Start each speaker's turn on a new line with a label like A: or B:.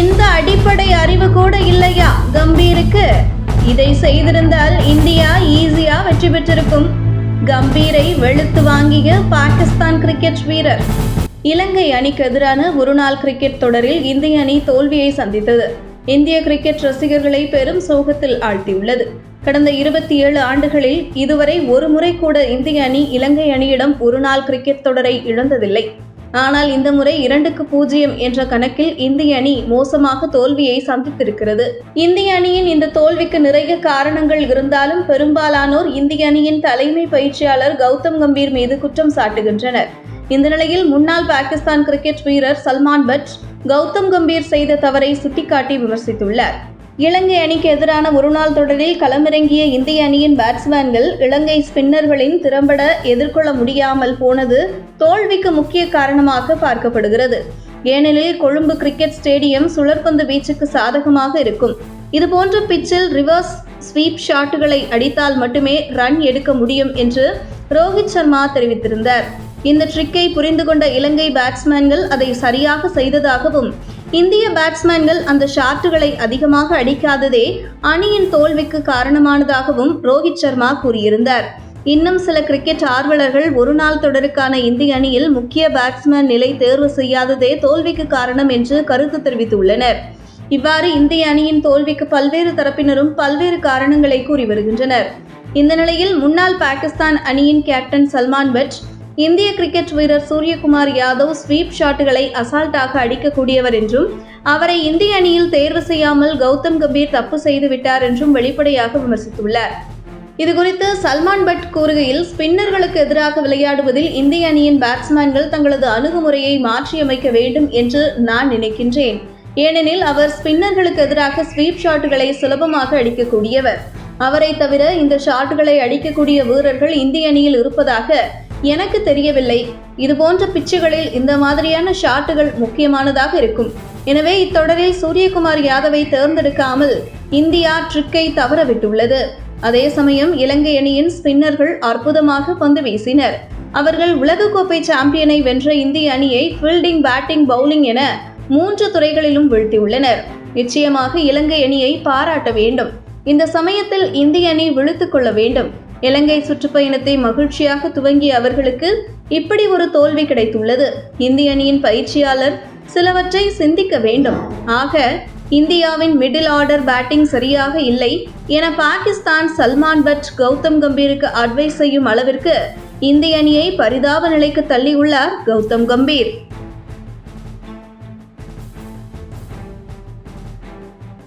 A: இந்த அடிப்படை அறிவு கூட இல்லையா? கம்பீருக்கு. இதை செய்திருந்தால் இந்தியா ஈஸியா வெற்றி பெற்றிருக்கும். கம்பீரை வெளுத்து வாங்கிய பாகிஸ்தான் கிரிக்கெட் வீரர். இலங்கை அணிக்கு எதிரான ஒருநாள் கிரிக்கெட் தொடரில் இந்திய அணி தோல்வியை சந்தித்தது. இந்திய கிரிக்கெட் ரசிகர்களை பெரும் சோகத்தில் ஆழ்த்தியுள்ளது. கடந்த இருபத்தி ஏழு ஆண்டுகளில் இதுவரை ஒரு முறை கூட இந்திய அணி இலங்கை அணியிடம் ஒருநாள் கிரிக்கெட் தொடரை இழந்ததில்லை. ஆனால் இந்த முறை இரண்டுக்கு பூஜ்ஜியம் என்ற கணக்கில் இந்திய அணி மோசமாக தோல்வியை சந்தித்திருக்கிறது. இந்திய அணியின் இந்த தோல்விக்கு நிறைய காரணங்கள் இருந்தாலும் பெரும்பாலானோர் இந்திய அணியின் தலைமை பயிற்சியாளர் கௌதம் கம்பீர் மீது குற்றம் சாட்டுகின்றனர். இந்த நிலையில் முன்னாள் பாகிஸ்தான் கிரிக்கெட் வீரர் சல்மான் பட் கௌதம் கம்பீர் செய்த தவறை சுட்டிக்காட்டி விமர்சித்துள்ளார். இலங்கை அணிக்கு எதிரான ஒருநாள் தொடரில் களமிறங்கிய இந்திய அணியின் பேட்ஸ்மேன்கள் இலங்கை ஸ்பின்னர்களின் திறம்பட எதிர்கொள்ள முடியாமல் போனது தோல்விக்கு முக்கிய காரணமாக பார்க்கப்படுகிறது. ஏனெனில் கொழும்பு கிரிக்கெட் ஸ்டேடியம் சுழற்பந்து வீச்சுக்கு சாதகமாக இருக்கும். இதுபோன்ற பிச்சில் ரிவர்ஸ் ஸ்வீப் ஷாட்டுகளை அடித்தால் மட்டுமே ரன் எடுக்க முடியும் என்று ரோஹித் சர்மா தெரிவித்திருந்தார். இந்த ட்ரிக்கை புரிந்து கொண்ட இலங்கை பேட்ஸ்மேன்கள் அதை சரியாக செய்ததாகவும் இந்திய பேட்ஸ்மேன்கள் அந்த ஷாட்டுகளை அதிகமாக அடிக்காததே அணியின் தோல்விக்கு காரணமானதாகவும் ரோஹித் சர்மா கூறியிருந்தார். இன்னும் சில கிரிக்கெட் ஆர்வலர்கள் ஒரு நாள் தொடருக்கான இந்திய அணியில் முக்கிய பேட்ஸ்மேன் நிலை தேர்வு செய்யாததே தோல்விக்கு காரணம் என்று கருத்து தெரிவித்துள்ளனர். இவ்வாறு இந்திய அணியின் தோல்விக்கு பல்வேறு தரப்பினரும் பல்வேறு காரணங்களை கூறி வருகின்றனர். இந்த நிலையில் முன்னாள் பாகிஸ்தான் அணியின் கேப்டன் சல்மான் பட் இந்திய கிரிக்கெட் வீரர் சூரியகுமார் யாதவ் ஸ்வீப் ஷாட்டுகளை அசால்ட்டாக அடிக்கக்கூடியவர் என்றும் அவரை இந்திய அணியில் தேர்வு செய்யாமல் கௌதம் கம்பீர் தப்பு செய்து விட்டார் என்றும் வெளிப்படையாக விமர்சித்துள்ளார். இதுகுறித்து சல்மான் பட் கூறுகையில் ஸ்பின்னர்களுக்கு எதிராக விளையாடுவதில் இந்திய அணியின் பேட்ஸ்மேன்கள் தங்களது அணுகுமுறையை மாற்றியமைக்க வேண்டும் என்று நான் நினைக்கின்றேன். ஏனெனில் அவர் ஸ்பின்னர்களுக்கு எதிராக ஸ்வீப் ஷாட்டுகளை சுலபமாக அடிக்கக்கூடியவர். அவரை தவிர இந்த ஷாட்டுகளை அடிக்கக்கூடிய வீரர்கள் இந்திய அணியில் இருப்பதாக எனக்கு தெரியவில்லை. இதுபோன்ற பிச்சுகளில் இந்த மாதிரியான ஷாட்டுகள் முக்கியமானதாக இருக்கும். எனவே இத்தொடரில் சூரியகுமார் யாதவை தேர்ந்தெடுக்காமல் இந்தியா ட்ரிக்கை தவறவிட்டுள்ளது. அதே சமயம் இலங்கை அணியின் ஸ்பின்னர்கள் அற்புதமாக பந்து வீசினர். அவர்கள் உலகக்கோப்பை சாம்பியனை வென்ற இந்திய அணியை ஃபீல்டிங் பேட்டிங் பவுலிங் என மூன்று துறைகளிலும் வீழ்த்தியுள்ளனர். நிச்சயமாக இலங்கை அணியை பாராட்ட வேண்டும். இந்த சமயத்தில் இந்திய அணி விழித்துக் கொள்ள வேண்டும். இலங்கை சுற்றுப்பயணத்தை மகிழ்ச்சியாக துவங்கிய அவர்களுக்கு இப்படி ஒரு தோல்வி கிடைத்துள்ளது. இந்திய அணியின் பயிற்சியாளர் சிலவற்றை சிந்திக்க வேண்டும். ஆக இந்தியாவின் மிடில் ஆர்டர் பேட்டிங் சரியாக இல்லை என பாகிஸ்தான் சல்மான் பட் கௌதம் கம்பீருக்கு அட்வைஸ் செய்யும் அளவிற்கு இந்திய அணியை பரிதாப நிலைக்கு தள்ளியுள்ளார் கௌதம் கம்பீர்.